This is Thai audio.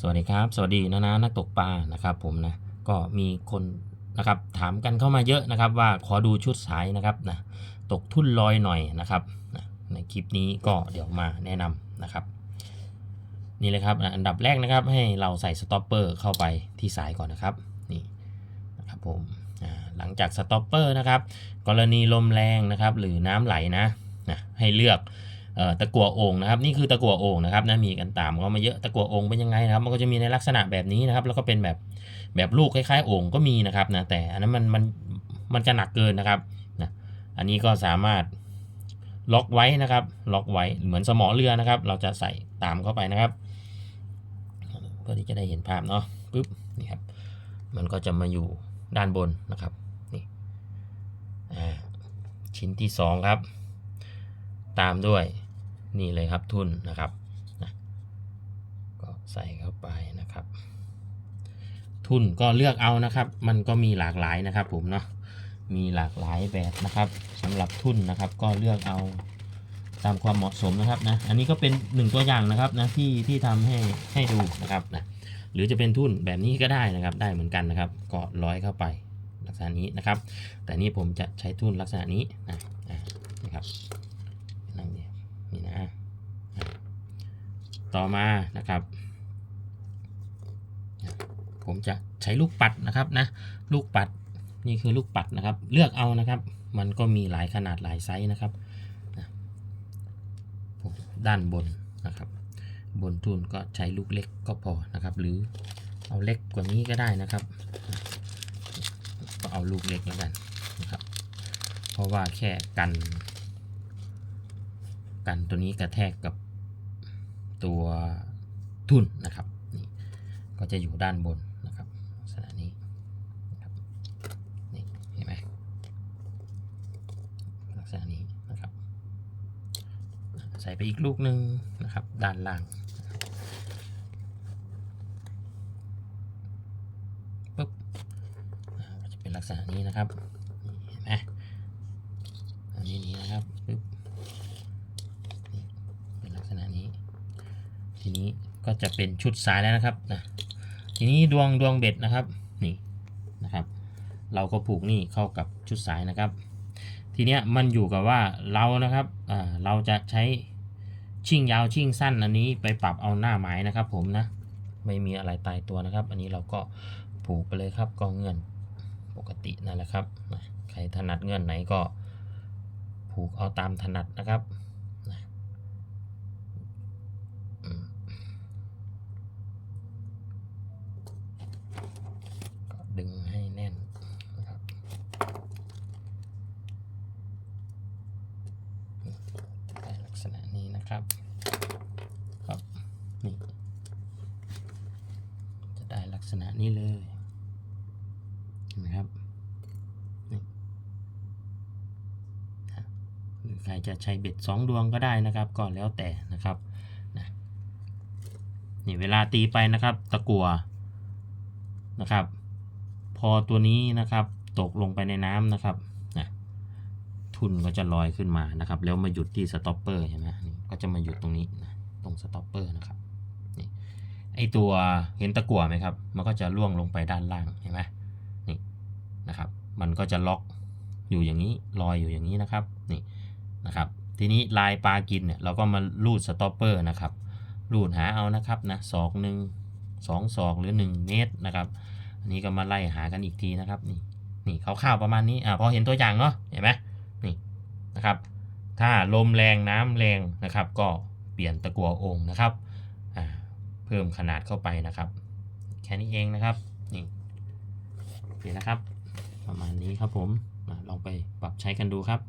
สวัสดีครับ สวัสดีนะนะนักตกปลานะครับผมนะก็มีคนนะครับถามกันเข้ามาเยอะนะครับ ว่าขอดูชุดสายนะครับนะตกทุ่นลอยหน่อยนะครับนะในคลิปนี้ก็เดี๋ยวมาแนะนำนะครับนี่เลยครับอันดับแรกนะครับให้เราใส่สต็อปเปอร์เข้าไปที่สายก่อนนะครับนี่นะครับผมหลังจากสต็อปเปอร์นะครับกรณีลมแรงนะครับหรือน้ำไหลนะนะให้เลือก ตะกัวโอ่งนะครับนี่คือตะกัวโอ่งนะครับนะมีกันตามก็มาเยอะตะกัวโอ่งเป็นยังไงนะครับ มันก็จะมีในลักษณะแบบนี้นะครับ แล้วก็เป็นแบบแบบลูกคล้ายๆโอ่งก็มีนะครับนะแต่อันนั้นมันมันมันจะหนักเกินนะครับนะอันนี้ก็สามารถล็อกไว้นะครับ ล็อกไว้เหมือนสมอเรือนะครับ เราจะใส่ตามเข้าไปนะครับเพื่อที่จะได้เห็นภาพเนาะปึ๊บนี่ครับมันก็จะมาอยู่ด้านบนนะครับนี่อ่าชิ้นที่สองครับ ตามด้วย นี่เลยครับทุนนะครับนะก็ใส่เข้าไปนะครับ ทุนก็เลือกเอานะครับ มันก็มีหลากหลายนะครับ ผมเนาะมีหลากหลายแบบนะครับสำหรับทุนนะครับ ก็เลือกเอาตามความเหมาะสมนะครับนะอันนี้ก็เป็นหนึ่งตัวอย่างนะครับนะที่ที่ทำให้ให้ดูนะครับนะหรือจะเป็นทุนแบบนี้ก็ได้นะครับ ได้เหมือนกันนะครับก็ร้อยเข้าไปลักษณะนี้นะครับ แต่นี่ผมจะใช้ทุนลักษณะนี้นะอ่านะครับนั่งเนี่ย นี่นะต่อมานะครับ ผมจะใช้ลูกปัดนะครับนะลูกปัดนี่คือลูกปัดนะครับ เลือกเอานะครับ มันก็มีหลายขนาดหลายไซส์นะครับด้านบนนะครับ บนทุนก็ใช้ลูกเล็กก็พอนะครับ หรือเอาเล็กกว่านี้ก็ได้นะครับ ก็เอาลูกเล็กแล้วกันนะครับ เพราะว่าแค่กัน กันตัวนี้กระแทกกับตัวทุนนะครับนี่ก็จะอยู่ด้านบนนะครับลักษณะนี้นะครับนี่เห็นไหมลักษณะนี้นะครับ ใส่ไปอีกลูกหนึ่งนะครับ ด้านล่างปุ๊บจะเป็นลักษณะนี้นะครับเห็นไหมอันนี้นี้นะครับปุ๊บ เป็นลักษณะนี้ ทีนี้ ก็จะเป็นชุดสายแล้วนะครับนะทีนี้ดวงดวงเบ็ดนะครับนี่นะครับเราก็ผูกนี่เข้ากับชุดสายนะครับ ทีเนี้ยมันอยู่กับว่าเรานะครับอ่าเราจะใช้ชิ่งยาวชิ่งสั้นอันนี้ไปปรับเอาหน้าไม้นะครับ ผมนะไม่มีอะไรตายตัวนะครับ อันนี้เราก็ผูกไปเลยครับก็เงื่อนปกตินั่นแหละครับใครถนัดเงื่อนไหนก็ผูกเอาตามถนัดนะครับ อืมก็ ดึงให้แน่นนะครับนี่ได้ลักษณะนี้นะครับครับนี่จะได้ลักษณะนี้เลยเห็นไหมครับนี่หรือใครจะใช้เบ็ดสองดวงก็ได้นะครับก็แล้วแต่นะครับนี่เวลาตีไปนะครับ ตะกัวนะครับ อตัวนี้นะครับตกลงไปในน้ำนะครับนะทุนก็จะลอยขึ้นมานะครับ แล้วมาหยุดที่สต็อปเปอร์เห็นไหมก็จะมาหยุดตรงนี้นะตรงสต็อปเปอร์นะครับนี่ไอตัวเห็นตะกัวไหมครับ มันก็จะล่วงลงไปด้านล่างเห็นไหมนี่นะครับ มันก็จะล็อกอยู่อย่างนี้ลอยอยู่อย่างนี้นะครับนี่นะครับ ทีนี้ลายปลากินเนี่ยเราก็มาลูดสต็อปเปอร์นะครับรูดหาเอานะครับนะศอกหนึ่งสองศอกหรือหนึ่งเมตรนะครับ อันนี้ก็มาไล่หากันอีกทีนะครับ นี่นี่คร่าวๆประมาณนี้อ่าพอเห็นตัวอย่างเนาะเห็นไหมนี่นะครับ ถ้าลมแรงน้ำแรงนะครับ ก็เปลี่ยนตะกัวโอ่งนะครับอ่าเพิ่มขนาดเข้าไปนะครับ แค่นี้เองนะครับนี่โอเคนะครับ ประมาณนี้ครับผมลองไปปรับใช้กันดูครับ